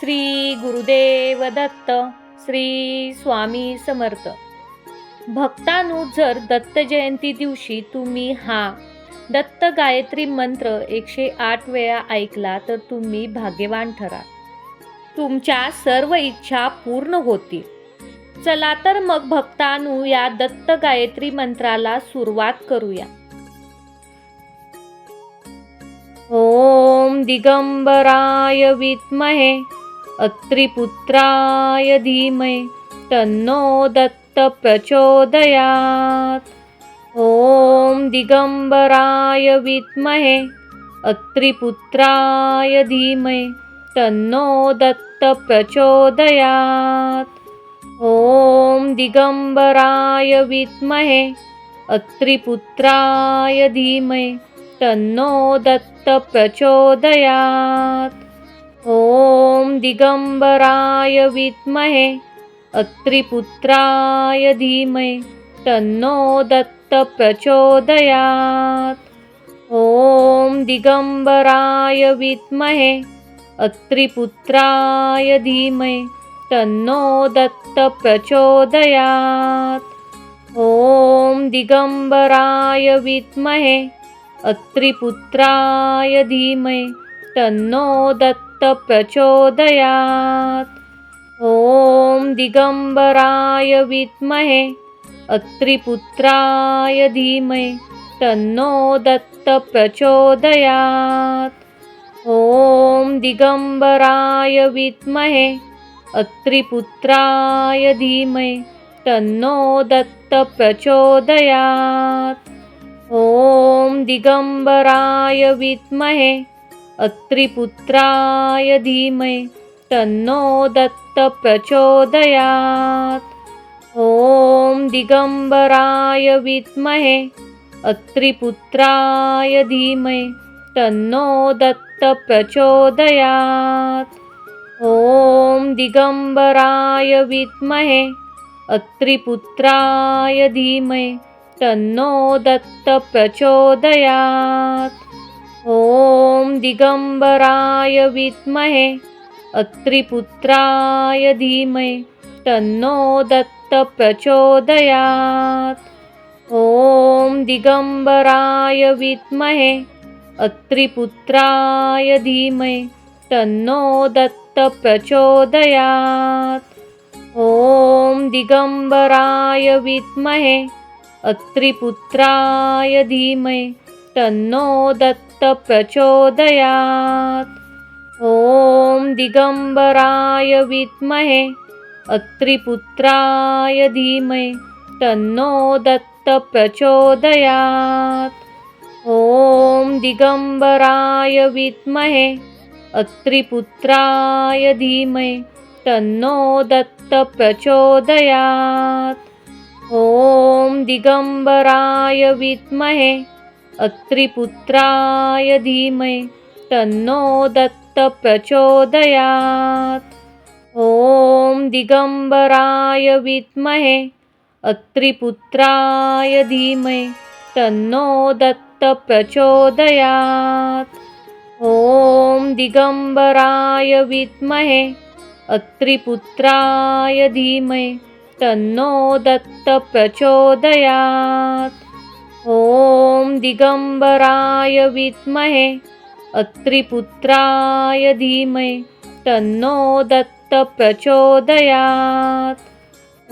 श्री गुरुदेव दत्त श्री स्वामी समर्थ. भक्तानु जर दत्त जयंती दिवशी तुम्ही हा दत्त गायत्री मंत्र एकशे आठ वेळा ऐकला तर तुम्ही भाग्यवान ठरा तुमच्या सर्व इच्छा पूर्ण होतील. चला तर मग भक्तानु या दत्त गायत्री मंत्राला सुरुवात करूया. ॐ दिगंबराय विद्महे. अत्रिपुत्राय धीमहि तन्नो दत्त प्रचोदयात्। ॐ दिगम्बराय विद्महे अत्रिपुत्राय धीमहि तन्नो दत्त प्रचोदयात्। ॐ दिगम्बराय विद्महे अत्रिपुत्राय धीमहि तन्नो दत्त प्रचोदयात्। ॐ दिगंबराय विद्महे अत्रिपुत्राय धीमहे तन्नो दत्त प्रचोदयात्। ॐ दिगंबराय विद्महे अत्रिपुत्राय धीमहे तन्नो दत्त प्रचोदयात्। ॐ दिगंबराय विद्महे अत्रिपुत्राय धीमहे तन्नो दत्त प्रचोदयात्। ॐ दिगंबराय विद्महे, अत्रिपुत्राय धीमहि, तन्नो दत्त प्रचोदयात्। ॐ दिगंबराय विद्महे, अत्रिपुत्राय धीमहि, तन्नो दत्त प्रचोदयात्। ॐ दिगंबराय विद्महे अत्रिपुत्राय धीमहि तन्नो दत्त प्रचोदयात्। ॐ दिगंबराय विद्महे अत्रिपुत्राय धीमहि तन्नो दत्त प्रचोदयात्। ॐ दिगंबराय विद्महे अत्रिपुत्राय धीमहि तन्नो दत्त प्रचोदयात्। ॐ दिगंबराय विद्महे अत्रिपुत्राय धीमहे तन्नो दत्त प्रचोदयात्। ॐ दिगंबराय विद्महे अत्रिपुत्राय धीमहे तन्नो दत्त प्रचोदयात्। ॐ दिगंबराय विद्महे अत्रिपुत्राय धीमहे तन्नो दत्त प्रचोदयात्। ॐ दिगंबराय विद्महे अत्रिपुत्राय धीमहे तन्नो दत्त प्रचोदयात्। ॐ दिगंबराय विद्महे अत्रिपुत्राय धीमहे तन्नो दत्त प्रचोदयात्। ॐ दिगंबराय विद्महे अत्रिपुत्राय धीमहि तन्नो दत्त प्रचोदयात्। ॐ दिगम्बराय विद्महे अत्रिपुत्राय धीमहि तन्नो दत्त प्रचोदयात्। ॐ दिगम्बराय विद्महे अत्रिपुत्राय धीमहि तन्नो दत्त प्रचोदयात्। ॐ दिगंबराय विद्महे अत्रिपुत्राय धीमहे तन्नो दत्त प्रचोदयात्।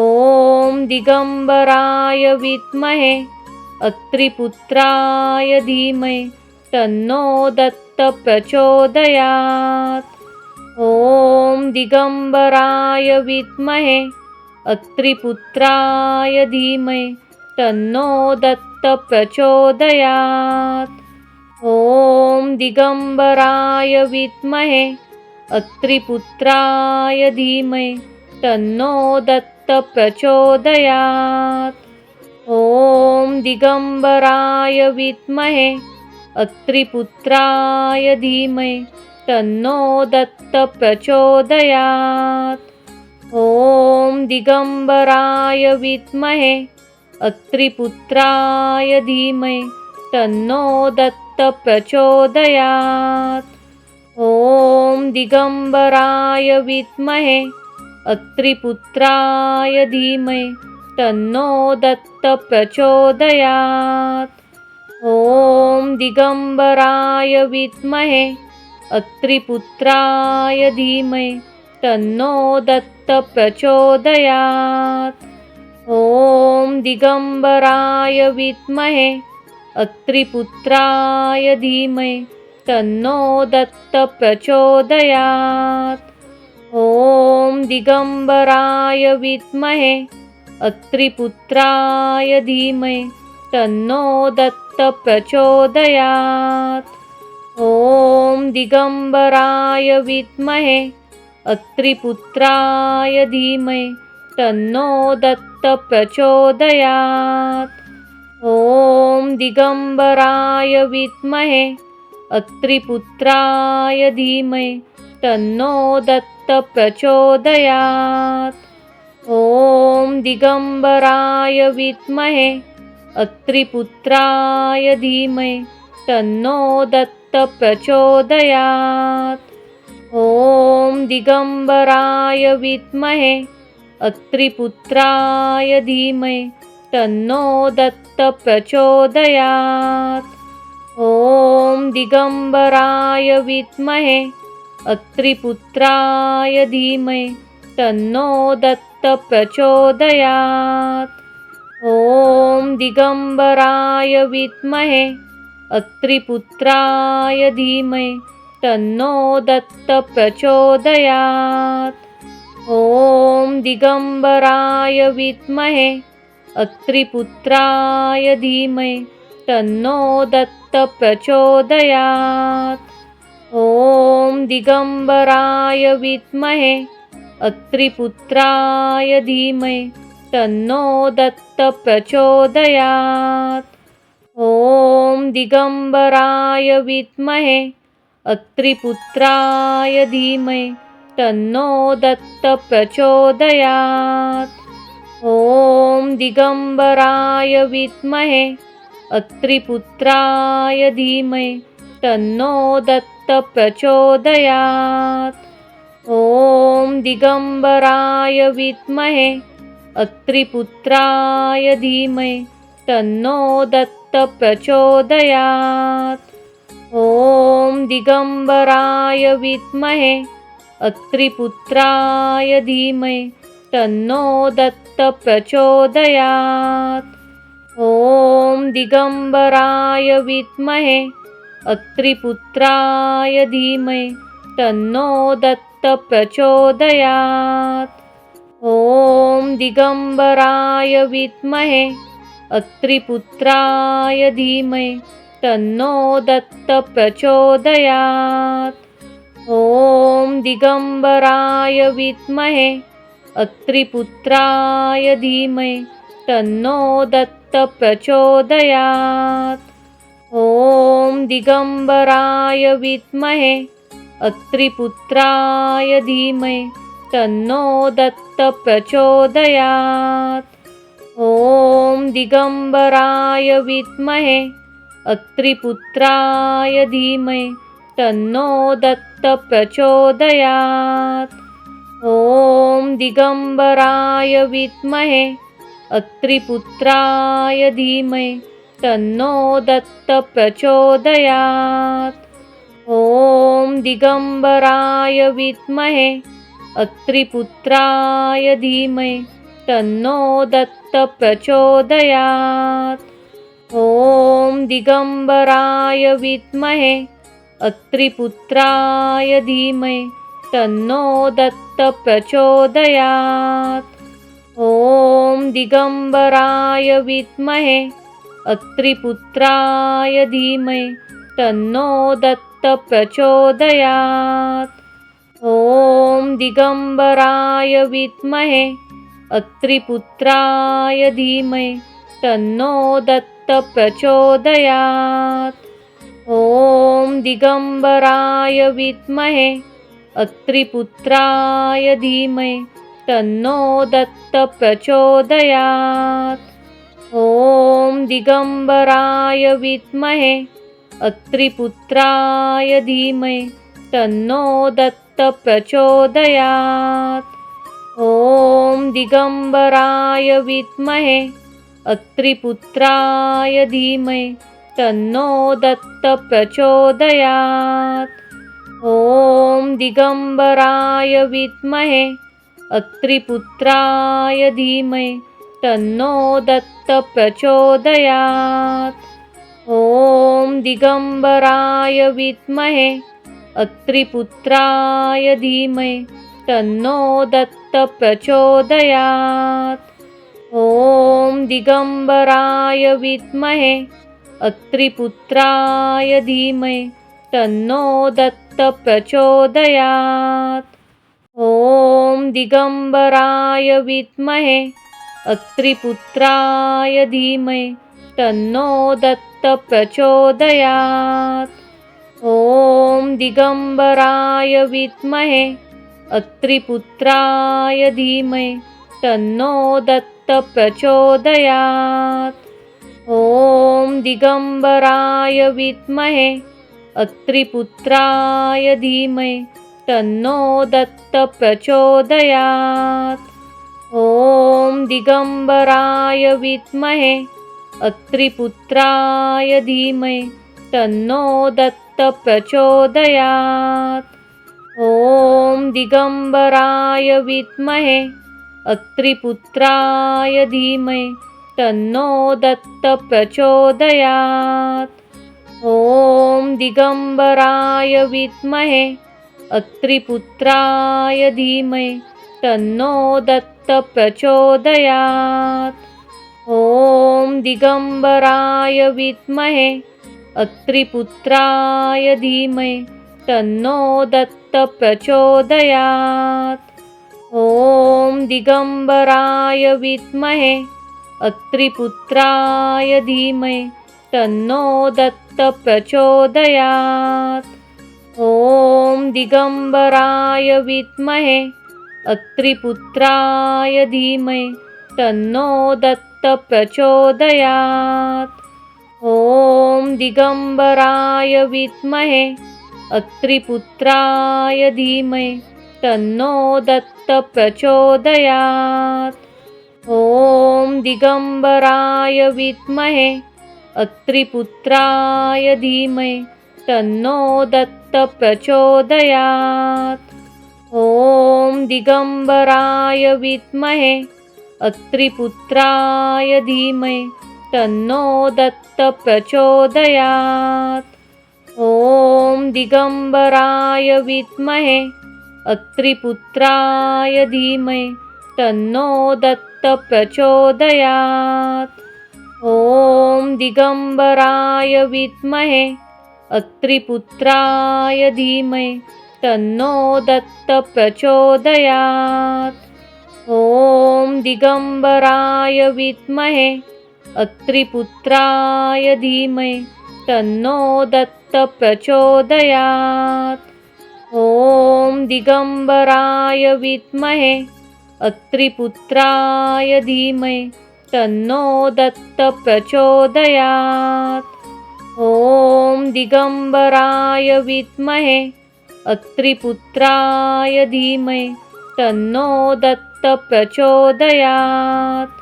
ॐ दिगंबराय विद्महे अत्रिपुत्राय धीमहे तन्नो दत्त प्रचोदयात्। ॐ दिगंबराय विद्महे अत्रिपुत्राय धीमहे तन्नो दत्त प्रचोदयात् ॐ दिगंबराय विद्महे अत्रिपुत्राय धीमहे तन्नो दत्त प्रचोदयात् ॐ दिगंबराय विद्महे अत्रिपुत्राय धीमहे तन्नो दत्त प्रचोदयात् ॐ दिगंबराय विद्महे अत्रिपुत्राय धीमहि तन्नो दत्त प्रचोदयात्। ॐ दिगम्बराय विद्महे अत्रिपुत्राय धीमहि तन्नो दत्त प्रचोदयात्। ॐ दिगम्बराय विद्महे अत्रिपुत्राय धीमहि तन्नो दत्त प्रचोदयात्। ॐ दिगंबराय विद्महे अत्रिपुत्राय धीमहे तन्नो दत्त प्रचोदयात्। ॐ दिगंबराय विद्महे अत्रिपुत्राय धीमहे तन्नो दत्त प्रचोदयात्। ॐ दिगंबराय विद्महे अत्रिपुत्राय धीमहे तन्नो दत्त प्रचोदयात् ॐ दिगंबराय विद्महे अत्रिपुत्राय धीमहि तन्नो दत्त प्रचोदयात् ॐ दिगंबराय विद्महे अत्रिपुत्राय धीमहि तन्नो दत्त प्रचोदयात् ॐ दिगंबराय विद्महे अत्रिपुत्राय धीमहि तन्नो दत्त प्रचोदयात्। ॐ दिगम्बराय विद्महे अत्रिपुत्राय धीमहि तन्नो दत्त प्रचोदयात्। ॐ दिगम्बराय विद्महे अत्रिपुत्राय धीमहि तन्नो दत्त प्रचोदयात्। ॐ दिगंबराय विद्महे अत्रिपुत्राय धीमहि तन्नो दत्त प्रचोदयात्। ॐ दिगंबराय विद्महे अत्रिपुत्राय धीमहि तन्नो दत्त प्रचोदयात्। ॐ दिगंबराय विद्महे अत्रिपुत्राय धीमहि तन्नो दत्त प्रचोदयात् ॐ दिगम्बराय विद्महे अत्रिपुत्राय धीमहे तन्नो दत्त प्रचोदयात् ॐ दिगम्बराय विद्महे अत्रिपुत्राय धीमहे तन्नो दत्त प्रचोदयात् ॐ दिगम्बराय विद्महे अत्रिपुत्राय धीमहि तन्नो दत्त प्रचोदयात्। ॐ दिगम्बराय विद्महे अत्रिपुत्राय धीमहि तन्नो दत्त प्रचोदयात्। ॐ दिगम्बराय विद्महे अत्रिपुत्राय धीमहि तन्नो दत्त प्रचोदयात्। ॐ दिगंबराय विद्महे अत्रिपुत्राय धीमहे तन्नो दत्त प्रचोदयात्। ॐ दिगंबराय विद्महे अत्रिपुत्राय धीमहे तन्नो दत्त प्रचोदयात्। ॐ दिगंबराय विद्महे अत्रिपुत्राय धीमहे तन्नो दत्त प्रचोदयात् ॐ दिगम्बराय विद्महे अत्रिपुत्राय धीमहि तन्नो दत्त प्रचोदयात् ॐ दिगम्बराय विद्महे अत्रिपुत्राय धीमहि तन्नो दत्त प्रचोदयात् ॐ दिगम्बराय विद्महे अत्रिपुत्राय धीमहि तन्नो दत्त प्रचोदयात्। ॐ दिगंबराय विद्महे अत्रिपुत्राय धीमहि तन्नो दत्त प्रचोदयात्। ॐ दिगंबराय विद्महे अत्रिपुत्राय धीमहि तन्नो दत्त प्रचोदयात्। ॐ दिगंबराय विद्महे अत्रिपुत्राय धीमहे तन्नो दत्त प्रचोदयात्। ॐ दिगंबराय विद्महे अत्रिपुत्राय धीमहे तन्नो दत्त प्रचोदयात्। ॐ दिगम्बराय विद्महे अत्रिपुत्राय धीमहे तन्नो दत्त प्रचोदयात्। ॐ दिगम्बराय विद्महे अत्रिपुत्राय धीमहि तन्नो दत्त प्रचोदयात्। ॐ दिगम्बराय विद्महे अत्रिपुत्राय धीमहि तन्नो दत्त प्रचोदयात्। ॐ दिगम्बराय विद्महे अत्रिपुत्राय धीमहि तन्नो दत्त प्रचोदयात्। ॐ दिगम्बराय विद्महे अत्रिपुत्राय धीमहि तन्नो दत्त प्रचोदयात्। ॐ दिगम्बराय विद्महे अत्रिपुत्राय धीमहि तन्नो दत्त प्रचोदयात्। ॐ दिगम्बराय विद्महे अत्रिपुत्राय धीमहे तन्नो दत्त प्रचोदयात्। ॐ दिगम्बराय विद्महे अत्रिपुत्राय धीमहे तन्नो दत्त प्रचोदयात्। ॐ दिगम्बराय विद्महे अत्रिपुत्राय धीमहे तन्नो दत्त प्रचोदयात् ॐ दिगम्बराय विद्महे अत्रिपुत्राय धीमहे तन्नो दत्त प्रचोदयात् ॐ दिगम्बराय विद्महे अत्रिपुत्राय धीमहे तन्नो दत्त प्रचोदयात् ॐ दिगम्बराय विद्महे अत्रिपुत्राय धीमहि तन्नो दत्त प्रचोदयात्। ॐ दिगम्बराय विद्महे अत्रिपुत्राय धीमहि तन्नो दत्त प्रचोदयात्। ॐ दिगम्बराय विद्महे अत्रिपुत्राय धीमहि तन्नो दत्त प्रचोदयात्। ॐ दिगम्बराय विद्महे अत्रिपुत्राय धीमहे तन्नो दत्त प्रचोदयात्। ॐ दिगम्बराय विद्महे अत्रिपुत्राय धीमहे तन्नो दत्त प्रचोदयात्। ॐ दिगम्बराय विद्महे अत्रिपुत्राय धीमहे तन्नो दत्त प्रचोदयात्। ॐ दिगम्बराय विद्महे, अत्रिपुत्राय धीमहि, तन्नो दत्त प्रचोदयात्। ॐ दिगम्बराय विद्महे, अत्रिपुत्राय धीमहि, तन्नो दत्त प्रचोदयात्। ॐ दिगम्बराय विद्महे अत्रिपुत्राय धीमहि तन्नो दत्त प्रचोदयात्। ॐ दिगम्बराय विद्महे अत्रिपुत्राय धीमहि तन्नो दत्त प्रचोदयात्।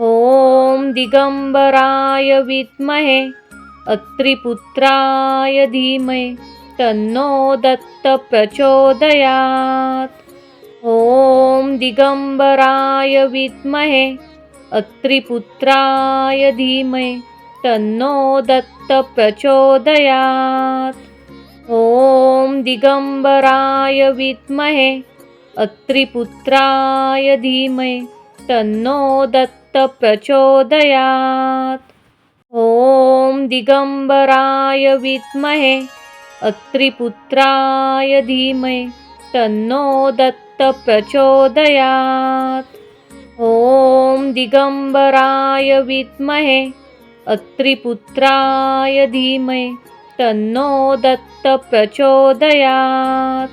ॐ दिगम्बराय विद्महे अत्रिपुत्राय धीमहि तन्नो दत्त प्रचोदयात्। ॐ दिगम्बराय विद्महे अत्रिपुत्राय धीमहे तन्नो दत्त प्रचोदयात्। ॐ दिगम्बराय विद्महे अत्रिपुत्राय धीमहे तन्नो दत्त प्रचोदयात्। ॐ दिगम्बराय विद्महे अत्रिपुत्राय धीमहे तन्नो दत्त प्रचोदयात्। ॐ दिगम्बराय विद्महे, अत्रिपुत्राय धीमहि, तन्नो दत्त प्रचोदयात्।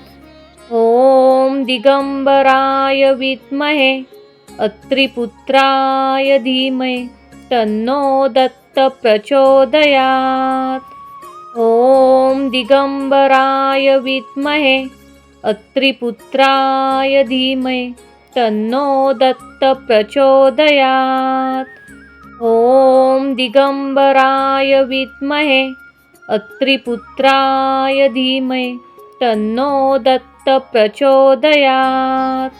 ॐ दिगम्बराय विद्महे, अत्रिपुत्राय धीमहि, तन्नो दत्त प्रचोदयात्। ॐ दिगंबराय विद्महे अत्रिपुत्राय धीमहि तन्नो दत्त प्रचोदयात्। ॐ दिगम्बराय विद्महे अत्रिपुत्राय धीमहि तन्नो दत्त प्रचोदयात्।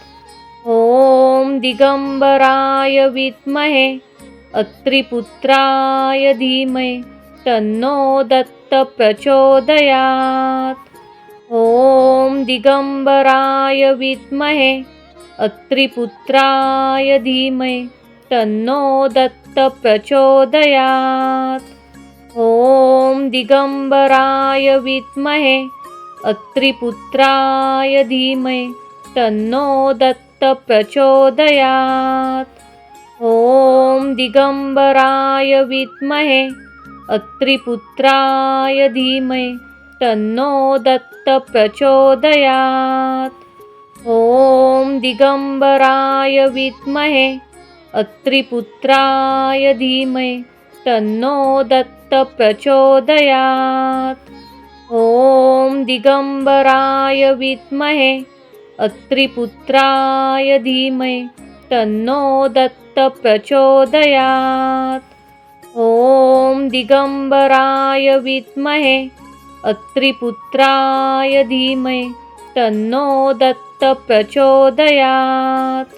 ॐ दिगम्बराय विद्महे अत्रिपुत्राय धीमहि तन्नो दत्त प्रचोदयात्। ॐ दिगंबराय विद्महे अत्रिपुत्राय धीमहे तन्नो दत्त प्रचोदयात्। ॐ दिगंबराय विद्महे अत्रिपुत्राय धीमहे तन्नो दत्त प्रचोदयात्। ॐ दिगंबराय विद्महे अत्रिपुत्राय धीमहे तन्नो दत्त प्रचोदयात् ॐ दिगंबराय विद्महे अत्रिपुत्राय धीमहे तन्नो दत्त प्रचोदयात् ॐ दिगंबराय विद्महे अत्रिपुत्राय धीमहे तन्नो दत्त प्रचोदयात् ॐ दिगंबराय विद्महे अत्रिपुत्राय धीमहि तन्नो दत्त प्रचोदयात्।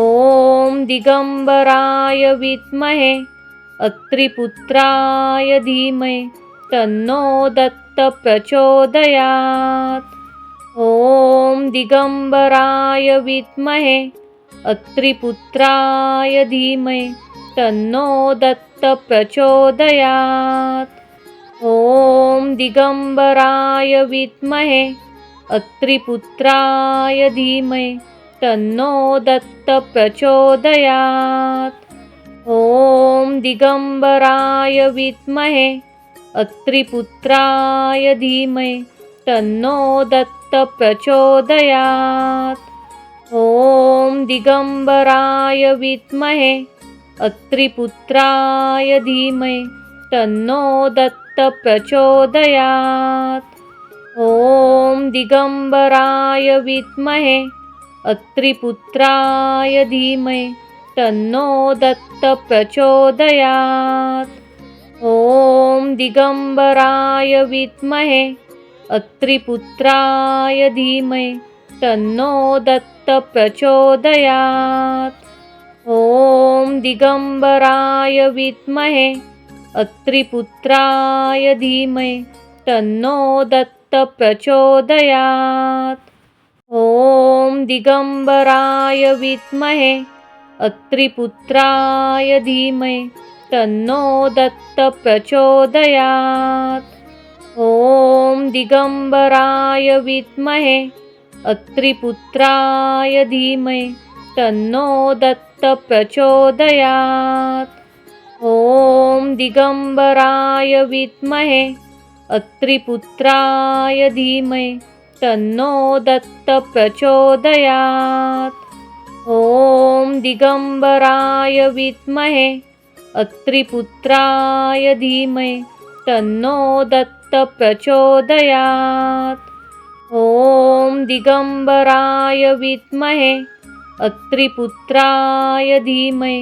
ॐ दिगंबराय विद्महे अत्रिपुत्राय धीमहि तन्नो दत्त प्रचोदयात्। ॐ दिगंबराय विद्महे अत्रिपुत्राय धीमहि तन्नो दत्त प्रचोदयात्। ॐ दिगंबराय विद्महे अत्रिपुत्राय धीमहे तन्नो दत्त प्रचोदयात्। ॐ दिगंबराय विद्महे अत्रिपुत्राय धीमहे तन्नो दत्त प्रचोदयात्। ॐ दिगंबराय विद्महे अत्रिपुत्राय धीमहे तन्नो दत्त प्रचोदयात्। ॐ दिगंबराय विद्महे अत्रिपुत्राय धीमहे तन्नो दत्त प्रचोदयात्। ॐ दिगंबराय विद्महे अत्रिपुत्राय धीमहे तन्नो दत्त प्रचोदयात्। ॐ दिगंबराय विद्महे अत्रिपुत्राय धीमहि तन्नो दत्त प्रचोदयात्। ॐ दिगम्बराय विद्महे अत्रिपुत्राय धीमहि तन्नो दत्त प्रचोदयात्। ॐ दिगम्बराय विद्महे अत्रिपुत्राय धीमहि तन्नो दत्त प्रचोदयात्। ॐ दिगंबराय विद्महे अत्रिपुत्राय धीमहे तन्नो दत्त प्रचोदयात्। ॐ दिगंबराय विद्महे अत्रिपुत्राय धीमहे तन्नो दत्त प्रचोदयात्। ॐ दिगंबराय विद्महे अत्रिपुत्राय धीमहे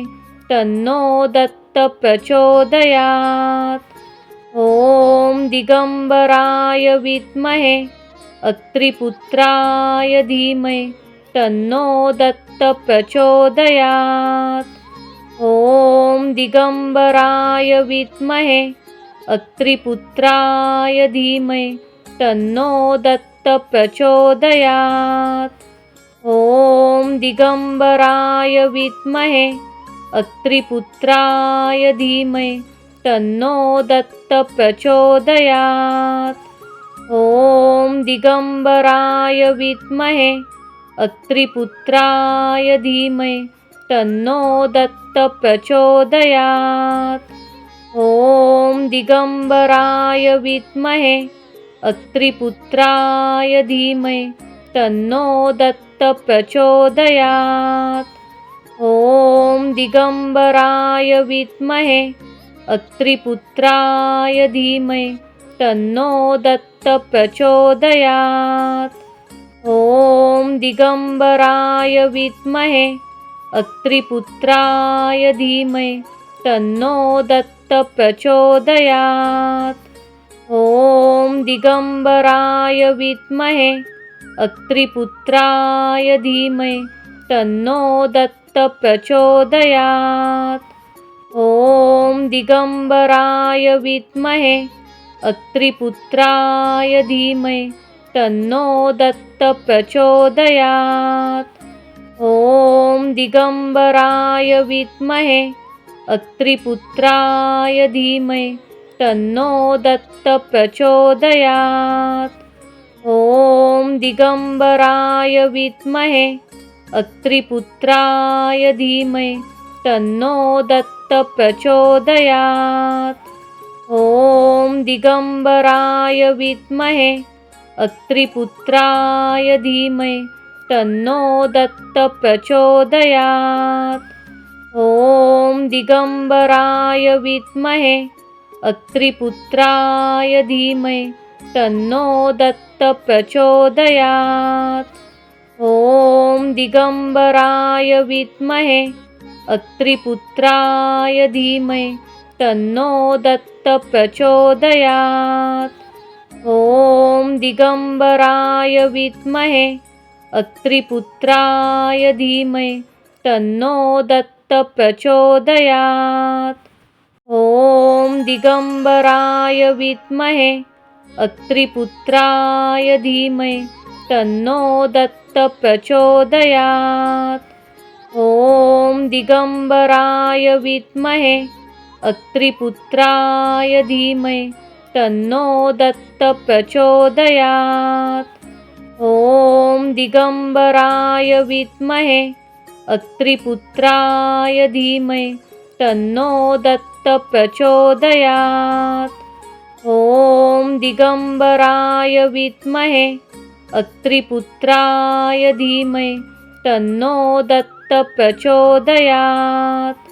तन्नो दत्त प्रचोदयात्। ॐ दिगम्बराय विद्महे, अत्रिपुत्राय धीमहि, तन्नो दत्त प्रचोदयात्। ॐ दिगम्बराय विद्महे, अत्रिपुत्राय धीमहि, तन्नो दत्त प्रचोदयात्। ॐ दिगम्बराय विद्महे अत्रिपुत्राय धीमहि तन्नो दत्त प्रचोदयात्। ॐ दिगम्बराय विद्महे अत्रिपुत्राय धीमहि तन्नो दत्त प्रचोदयात्। ॐ दिगम्बराय विद्महे अत्रिपुत्राय धीमहि तन्नो दत्त प्रचोदयात्। ॐ दिगम्बराय विद्महे अत्रिपुत्राय धीमहे तन्नो दत्त प्रचोदयात्। ॐ दिगम्बराय विद्महे अत्रिपुत्राय धीमहे तन्नो दत्त प्रचोदयात्। ॐ दिगम्बराय विद्महे अत्रिपुत्राय धीमहे तन्नो दत्त प्रचोदयात्। ॐ दिगम्बराय विद्महे, अत्रिपुत्राय धीमहि, तन्नो दत्त प्रचोदयात्। ॐ दिगम्बराय विद्महे, अत्रिपुत्राय धीमहि, तन्नो दत्त प्रचोदयात्। ॐ दिगम्बराय विद्महे अत्रिपुत्राय धीमहि तन्नो दत्त प्रचोदयात्। ॐ दिगम्बराय विद्महे अत्रिपुत्राय धीमहि तन्नो दत्त प्रचोदयात्। ॐ दिगम्बराय विद्महे अत्रिपुत्राय धीमहि तन्नो दत्त प्रचोदयात्। ॐ दिगम्बराय विद्महे अत्रिपुत्राय धीमहे तन्नो दत्त प्रचोदयात्। ॐ दिगम्बराय विद्महे अत्रिपुत्राय धीमहे तन्नो दत्त प्रचोदयात्। ॐ दिगम्बराय विद्महे अत्रिपुत्राय धीमहे तन्नो दत्त प्रचोदयात् ॐ दिगम्बराय विद्महे अत्रिपुत्राय धीमहि तन्नो दत्त प्रचोदयात् ॐ दिगम्बराय विद्महे अत्रिपुत्राय धीमहि तन्नो दत्त प्रचोदयात् ॐ दिगम्बराय विद्महे अत्रिपुत्राय धीमहि तन्नो दत्त प्रचोदयात्।